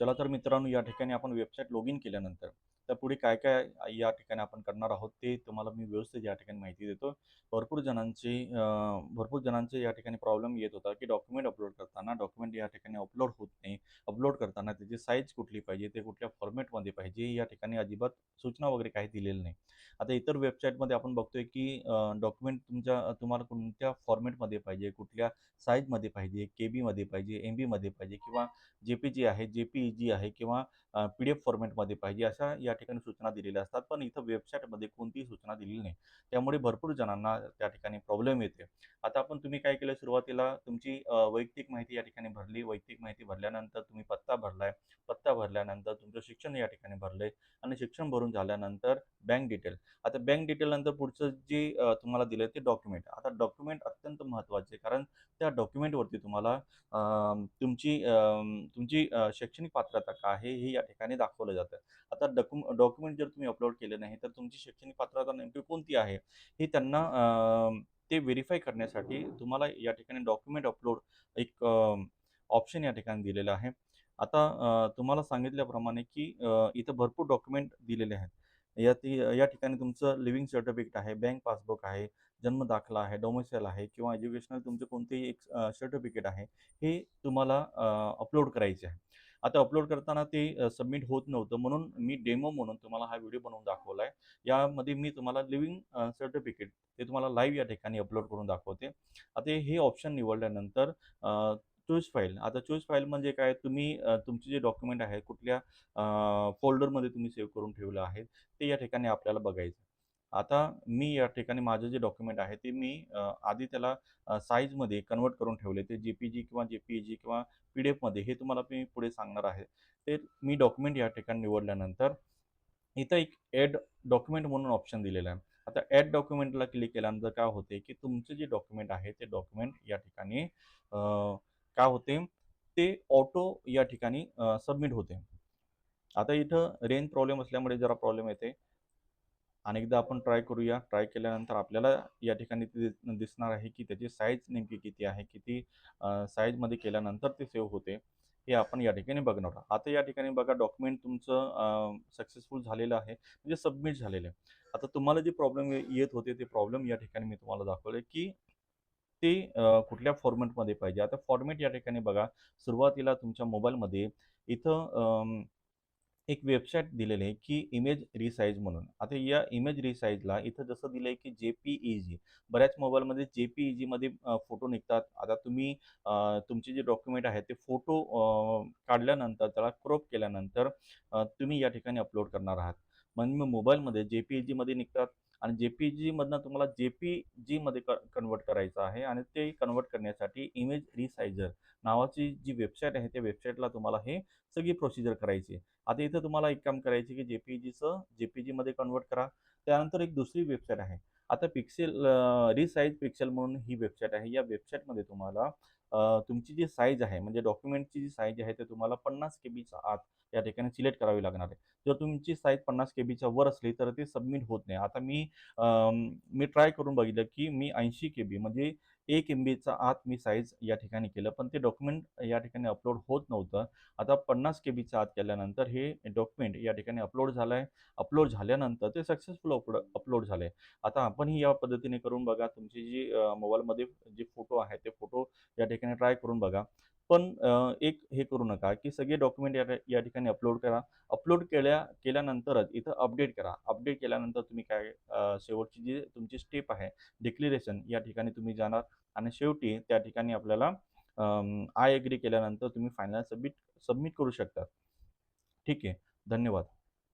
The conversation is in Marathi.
चला तर मित्रांनो या ठिकाणी आपण वेबसाईट लॉग इन केल्यानंतर तर पुढे काय काय या ठिकाणी आपण करणार आहोत ते तुम्हाला मी व्यवस्थित या ठिकाणी माहिती देतो. भरपूर जणांची भरपूर जणांचे या ठिकाणी प्रॉब्लेम येत होता की डॉक्युमेंट अपलोड करताना डॉक्युमेंट या ठिकाणी अपलोड होत नाही. अपलोड करताना त्याची साईज कुठली पाहिजे ते कुठल्या फॉर्मॅटमध्ये पाहिजे या ठिकाणी अजिबात सूचना वगैरे काही दिलेलं नाही. आता इतर वेबसाईटमध्ये आपण बघतोय की डॉक्युमेंट तुमच्या तुम्हाला कोणत्या फॉर्मॅटमध्ये पाहिजे कुठल्या साईजमध्ये पाहिजे के बीमध्ये पाहिजे एम बीमध्ये पाहिजे किंवा जे पी जी आहे जे पी जी आहे किंवा पी डी एफ फॉर्मॅटमध्ये पाहिजे अशा या ठिकाणी सूचना दिलेल्या असतात. पण इथं वेबसाईटमध्ये कोणतीही सूचना दिलेली नाही. त्यामुळे भरपूर जणांना त्या ठिकाणी प्रॉब्लेम येते आता आपण तुम्ही काय केलं सुरुवातीला तुमची वैयक्तिक माहिती या ठिकाणी भरली. वैयक्तिक माहिती भरल्यानंतर तुम्ही पत्ता भरलाय. पत्ता भरल्यानंतर तुमचं शिक्षण या ठिकाणी भरले आणि शिक्षण भरून झाल्यानंतर बँक डिटेल आता बँक डिटेल नंतर पुढचं जे तुम्हाला दिलं ते डॉक्युमेंट आता डॉक्युमेंट अत्यंत महत्त्वाचे कारण त्या डॉक्युमेंटवरती तुम्हाला तुमची तुमची शैक्षणिक पात्रता काय आहे हे या ठिकाणी दाखवलं जातं. आता डॉक्यु डॉक्युमेंट जर तुम्ही अपलोड केले नाही तर तुमची शैक्षणिक पात्रता नेमकी कोणती आहे? हे त्यांना ते व्हेरीफाय करण्यासाठी तुम्हाला या ठिकाणी डॉक्युमेंट अपलोड एक ऑप्शन या ठिकाणी दिलेलं आहे. आता तुम्हाला सांगितल्याप्रमाणे की इथं भरपूर डॉक्युमेंट दिलेले आहेत. या ती या ठिकाणी तुमचं लिव्हिंग सर्टिफिकेट आहे बँक पासबुक आहे जन्म दाखला आहे डोमिसाईल आहे किंवा एज्युकेशनल तुमचं कोणतेही एक सर्टिफिकेट आहे हे तुम्हाला अपलोड करायचे आहे. आता अपलोड करताना ते सबमिट होत नव्हतं. म्हणून मी डेमो म्हणून तुम्हाला हा व्हिडिओ बनवून दाखवला आहे यामध्ये मी तुम्हाला लिव्हिंग सर्टिफिकेट ते तुम्हाला लाईव्ह या ठिकाणी अपलोड करून दाखवते. आता हे ऑप्शन निवडल्यानंतर चूज फाईल आता चूज फाईल म्हणजे काय? तुम्ही तुमचे जे डॉक्युमेंट आहे कुठल्या फोल्डरमध्ये तुम्ही सेव्ह करून ठेवलं आहे ते या ठिकाणी आपल्याला बघायचं आता मी या ठिकाणी माझं जे डॉक्युमेंट आहे ते मी आधी त्याला साईजमध्ये कन्वर्ट करून ठेवले. ते जे पी जी किंवा जे पी जी किंवा पी डी एफमध्ये हे तुम्हाला मी पुढे सांगणार आहे. ते मी डॉक्युमेंट या ठिकाणी निवडल्यानंतर इथं एक ॲड डॉक्युमेंट म्हणून ऑप्शन दिलेलं आहे. आता ॲड डॉक्युमेंटला क्लिक केल्यानंतर काय होते की तुमचं जे डॉक्युमेंट आहे ते डॉक्युमेंट या ठिकाणी काय होते? ते ऑटो या ठिकाणी सबमिट होते. आता इथं रेंज प्रॉब्लेम असल्यामुळे जरा प्रॉब्लेम येते. अनेकदा आपण ट्राय करूया. ट्राय केल्यानंतर आपल्याला या ठिकाणी ते दिसणार आहे की त्याची साईज नेमकी किती आहे किती साईजमध्ये केल्यानंतर ते सेव्ह होते हे आपण या ठिकाणी बघणार आहोत. आता या ठिकाणी बघा डॉक्युमेंट तुमचं सक्सेसफुल झालेलं आहे म्हणजे सबमिट झालेलं आहे. आता तुम्हाला जे प्रॉब्लेम येत होते ते प्रॉब्लेम या ठिकाणी मी तुम्हाला दाखवले की ते कुठल्या फॉर्मॅटमध्ये पाहिजे. आता फॉर्मॅट या ठिकाणी बघा सुरुवातीला तुमच्या मोबाईलमध्ये इथं एक वेबसाईट दिलेली आहे की इमेज रिसाईज म्हणून. आता या इमेज रिसाईजला इथं जसं दिलं आहे की जे पी ई जी बऱ्याच मोबाईलमध्ये जे पी ई जीमध्ये फोटो निघतात. आता तुम्ही तुमचे जे डॉक्युमेंट आहे ते फोटो काढल्यानंतर त्याला क्रॉप केल्यानंतर तुम्ही या ठिकाणी अपलोड करणार आहात. म्हणजे मग मोबाईलमध्ये जे पी ई जीमध्ये निघतात आणि जे पी जीमधनं तुम्हाला जे पी जीमध्ये क कन्वर्ट करायचं आहे आणि ते कन्वर्ट करण्यासाठी इमेज रिसायझर नावाची जी वेबसाईट आहे त्या वेबसाईटला तुम्हाला हे सगळी प्रोसिजर करायची आहे. आता इथं तुम्हाला एक काम करायचे की जे पी जीचं जे पी जीमध्ये कन्वर्ट करा. त्यानंतर एक दुसरी वेबसाईट आहे. आता पिक्सेल रिसाईज पिक्सेल म्हणून ही वेबसाईट आहे. या वेबसाईटमध्ये तुम्हाला तुमची जी साईज आहे म्हणजे डॉक्युमेंटची जी साईज आहे ते तुम्हाला पन्नास के बीच्या आत या ठिकाणी सिलेक्ट करावी लागणार आहे. जर तुमची साईज पन्नास के बीच्या वर असली तर ते सबमिट होत नाही. आता मी मी ट्राय करून बघितलं की मी ऐंशी के बी म्हणजे एक एम बीचा आत मी साईज या ठिकाणी केलं पण ते डॉक्युमेंट या ठिकाणी अपलोड होत नव्हतं. आता पन्नास के बीच्या आत केल्यानंतर हे डॉक्युमेंट या ठिकाणी अपलोड झालं आहे अपलोड झाल्यानंतर ते सक्सेसफुल अपलोड अपलोड झालं आहे आता आपणही या पद्धतीने करून बघा. तुमची जी मोबाईलमध्ये जे फोटो आहे ते फोटो या ठिकाणी ठिकाणी ट्राय करून बघा. पण एक हे करू नका की सगळे डॉक्युमेंट या या ठिकाणी अपलोड करा. अपलोड केल्या केल्यानंतरच इथं अपडेट करा. अपडेट केल्यानंतर तुम्ही काय शेवटची जी तुमची स्टेप आहे डिक्लेरेशन या ठिकाणी तुम्ही जाणार आणि शेवटी त्या ठिकाणी आपल्याला आय एग्री केल्यानंतर तुम्ही फायनल सबमिट सबमिट करू शकता. ठीक आहे. धन्यवाद.